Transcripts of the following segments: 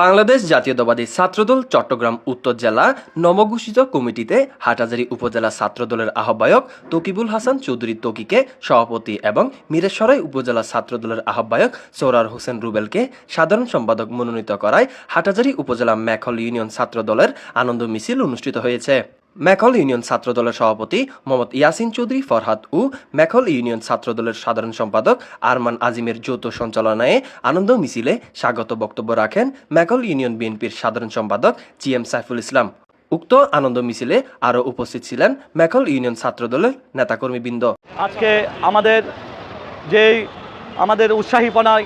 বাংলাদেশ জাতীয়তাবাদী ছাত্রদল চট্টগ্রাম উত্তর জেলা নবঘোষিত কমিটিতে হাটহাজারী উপজেলা ছাত্রদলের আহ্বায়ক তকিবুল হাসান চৌধুরী তকিকে সভাপতি এবং মিরেশ্বরাই উপজেলা ছাত্রদলের আহ্বায়ক সৌরার হোসেন রুবেলকে সাধারণ সম্পাদক মনোনীত করায় হাটহাজারী উপজেলা ম্যাখল ইউনিয়ন ছাত্রদলের আনন্দ মিছিল অনুষ্ঠিত হয়েছে। ম্যাখল ইউনিয়ন ছাত্রদলের সভাপতি মোহাম্মদ ইয়াসিন চৌধুরী, ফরহাদ ও ম্যাখল ইউনিয়ন ছাত্রদলের সাধারণ সম্পাদক আরমান আজিমের যৌথ সঞ্চালনায় আনন্দ মিছিলে স্বাগত বক্তব্য রাখেন ম্যাখল ইউনিয়ন বিএনপির সাধারণ সম্পাদক জি এম সাইফুল ইসলাম। উক্ত আনন্দ মিছিলে আরও উপস্থিত ছিলেন ম্যাখল ইউনিয়ন ছাত্রদলের নেতাকর্মীবৃন্দ। আজকে আমাদের যেই, আমাদের উৎসাহীপনায়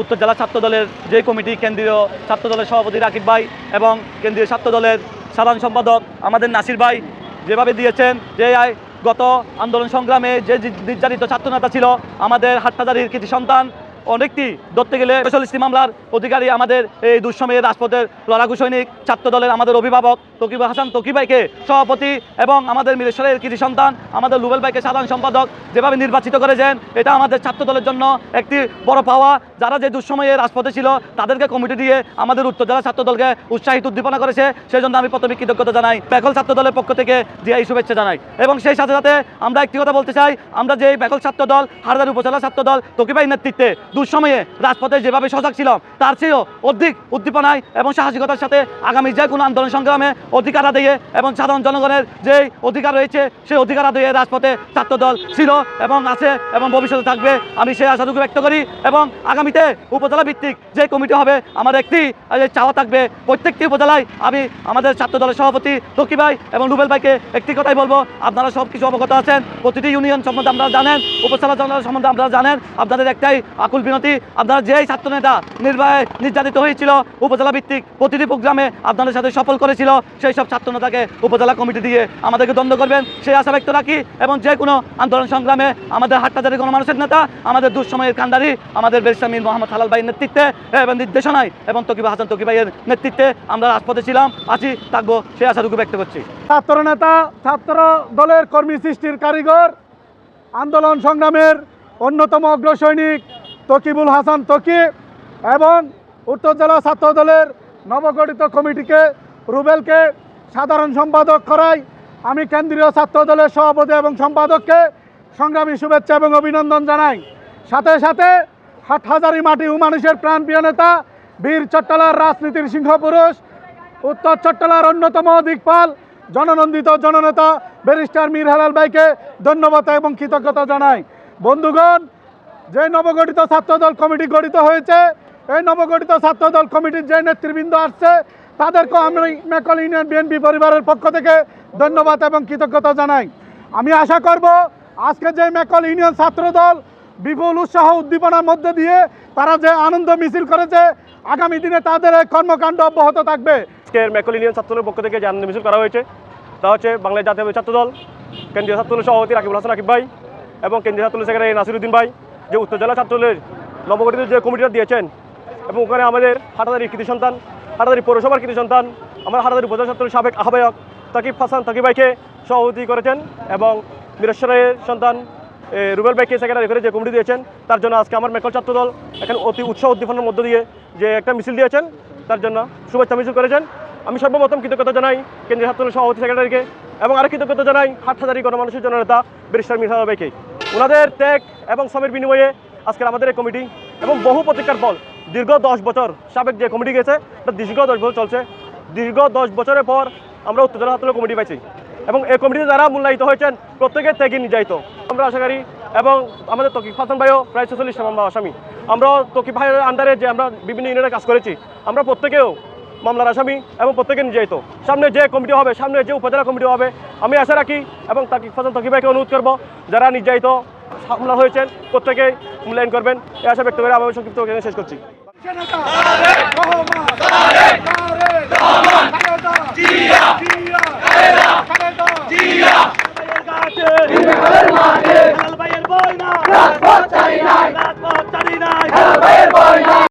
উত্তর জেলা ছাত্র দলের যে কমিটি কেন্দ্রীয় ছাত্র দলের সভাপতি রাকিব ভাই এবং কেন্দ্রীয় ছাত্র দলের সাধারণ সম্পাদক আমাদের নাসির ভাই যেভাবে দিয়েছেন, যে গত আন্দোলন সংগ্রামে যে নির্যাতিত ছাত্রনেতা ছিল, আমাদের হাট্টাদারির কৃতি সন্তান অনেকটি ধরতে গেলে স্পেশালিস্ট মামলার অধিকারী আমাদের এই দুঃসময়ের রাজপথের লড়াকু সৈনিক ছাত্র দলের আমাদের অভিভাবক তকিব হাসান তকিব ভাইকে সভাপতি এবং আমাদের মিরেশ্বরের কৃষি সন্তান, আমাদের লুবেল ভাইকে সাধারণ সম্পাদক যেভাবে নির্বাচিত করেছেন, এটা আমাদের ছাত্র দলের জন্য একটি বড় পাওয়া। যারা যে দুঃসময়ে রাজপথে ছিল, তাদেরকে কমিটি দিয়ে আমাদের উত্তর জেলা ছাত্র দলকে উৎসাহিত উদ্দীপনা করেছে। সেই জন্য আমি প্রথমে কৃতজ্ঞতা জানাই বেকল ছাত্র দলের পক্ষ থেকে দিয়ে এই শুভেচ্ছা জানাই। এবং সেই সাথে সাথে আমরা একটি কথা বলতে চাই, আমরা যে বেকল ছাত্র দল হারদার উপজেলা ছাত্র দল তকিবাই নেতৃত্বে দুঃসময়ে রাজপথে যেভাবে সজাগ ছিলাম, তার চেয়েও অধিক উদ্দীপনায় এবং সাহসিকতার সাথে আগামী যে কোনো আন্দোলন সংগ্রামে অধিকার আদায়ে এবং সাধারণ জনগণের যে অধিকার রয়েছে, সেই অধিকার আদায়ে রাজপথে ছাত্র দল ছিল এবং আছে এবং ভবিষ্যতে থাকবে। আমি সেই আশাটুকু ব্যক্ত করি এবং আগামীতে উপজেলা ভিত্তিক যে কমিটি হবে, আমার একটি চাওয়া থাকবে, প্রত্যেকটি উপজেলায় আমি আমাদের ছাত্র দলের সভাপতি লক্ষ্মী ভাই এবং রুবেল ভাইকে একটি কথাই বলব। আপনারা সব কিছু অবগত আছেন, প্রতিটি ইউনিয়ন সম্বন্ধে আপনারা জানেন, উপজেলা সম্বন্ধে আপনারা জানেন। আপনাদের একটাই আকুল বিনতি আপনারা যেই ছাত্র নেতা নির্বাহে নির্যাতিত হয়েছিল, উপজেলা ভিত্তিক প্রতিটি প্রোগ্রামে আপনাদের সাথে সফল করেছিল, সেই সব ছাত্র নেতাকে উপজেলা কমিটি দিয়ে আমাদেরকে দ্বন্দ্ব করবেন। সেই আশা ব্যক্ত রাখি এবং যে কোনো আন্দোলন সংগ্রামে আমাদের হাট্টাজারি গণমানুষের নেতা, আমাদের দুঃসময়ের কান্ডারি, আমাদের বেরসামির মোহাম্মদ হালাল ভাইয়ের নেতৃত্বে এবং নির্দেশনায় এবং তকিবা হাসান তকি ভাইয়ের নেতৃত্বে আমরা রাজপথে ছিলাম, আছি, থাকব, সেই আশাটুকু ব্যক্ত করছি। ছাত্র নেতা, ছাত্র দলের কর্মী সৃষ্টির কারিগর, আন্দোলন সংগ্রামের অন্যতম অগ্রসৈনিক তকিবুল হাসান তকি এবং উত্তর জেলা ছাত্র দলের নবগঠিত কমিটিকে, রুবেলকে সাধারণ সম্পাদক করাই। আমি কেন্দ্রীয় ছাত্র দলের সভাপতি এবং সম্পাদককে সংগ্রামী শুভেচ্ছা এবং অভিনন্দন জানাই। সাথে সাথে হাটহাজারি মাটি ও মানুষের প্রাণপ্রিয় নেতা, বীর চট্টলার রাজনীতির সিংহপুরুষ, উত্তর চট্টলার অন্যতম দিকপাল, জননন্দিত জননেতা ব্যারিস্টার মীর হেলাল ভাইকে ধন্যবাদ এবং কৃতজ্ঞতা জানাই। বন্ধুগণ যে নবগঠিত ছাত্রদল কমিটি গঠিত হয়েছে, এই নবগঠিত ছাত্রদল কমিটির যে নেতৃবৃন্দ আসছে, তাদেরকেও আমি মেকল ইউনিয়ন বিএনপি পরিবারের পক্ষ থেকে ধন্যবাদ এবং কৃতজ্ঞতা জানাই। আমি আশা করব, আজকে যে মেকল ইউনিয়ন ছাত্রদল বিপুল উৎসাহ উদ্দীপনার মধ্যে দিয়ে তারা যে আনন্দ মিছিল করেছে, আগামী দিনে তাদের কর্মকাণ্ড অব্যাহত থাকবে। আজকের মেকল ইউনিয়ন ছাত্রদলের পক্ষ থেকে যে আনন্দ মিছিল করা হয়েছে, তা হচ্ছে বাংলাদেশ জাতীয় ছাত্রদল, কেন্দ্রীয় ছাত্রদলের সভাপতি রাকিবুল হাসান রাকিব ভাই এবং কেন্দ্রীয় ছাত্রদল সেক্রেটারি নাসিরুদ্দিন ভাই। যে উত্তর জেলা ছাত্রদলের নবগঠিত যে কমিটিটা দিয়েছেন এবং ওখানে আমাদের হাটাদারি কৃতি সন্তান, হাটাদারি পৌরসভার কৃতি সন্তান, আমার হাটাদারি উপজেলা ছাত্রের সাবেক আহ্বায়ক তাকিব হাসান তাকিব ভাইকে সভাপতি করেছেন এবং বীরেশ্বরের সন্তান রুবেল ভাইকে সেক্রেটারি করে যে কমিটি দিয়েছেন, তার জন্য আজকে আমার মেকল ছাত্রদল এখানে অতি উৎসাহ উদ্দীপনার মধ্য দিয়ে যে একটা মিছিল দিয়েছেন, তার জন্য শুভেচ্ছা মিছিল করেছেন। আমি সর্বপ্রথম কৃতজ্ঞতা জানাই কেন্দ্রীয় ছাত্রদল সভাপতি সেক্রেটারিকে এবং আরও কৃতজ্ঞতা জানাই হাটহাজারি গণমানুষের জননেতা ব্যারিস্টার মির্জা ভাইকে ওনাদের ত্যাগ এবং শ্রমের বিনিময়ে আজকের আমাদের এই কমিটি এবং বহু প্রতীক্ষার ফল দীর্ঘ দশ বছর সাবেক যে কমিটি গেছে তা দীর্ঘ দশ বছর চলছে। দীর্ঘ দশ বছরের পর আমরা উত্তর জেলা ছাত্রদল কমিটি পাইছি। এবং এই কমিটিতে যারা মূল্যায়িত হয়েছেন প্রত্যেকের ত্যাগে নির্যাতিত। আমরা আশা করি এবং আমাদের তকিব হাসান ভাইও প্রায় ছেচল্লিশ মামলা আসামি আমরা তকিব ভাইয়ের আন্ডারে যে আমরা বিভিন্ন ইউনিয়নে কাজ করেছি, আমরা প্রত্যেকেও মামলার আসামি এবং প্রত্যেকে নির্যাতিত সামনে যে কমিটি হবে সামনে যে উপজেলা কমিটি হবে আমি আশা রাখি এবং তাকে ফসল তকিবাইকে অনুরোধ করব যারা নির্যাতিত হামলা হয়েছেন প্রত্যেকে মূল্যায়ন করবেন এই আশা ব্যক্ত করে আমি সংক্ষিপ্ত শেষ করছি জিয়া জিয়া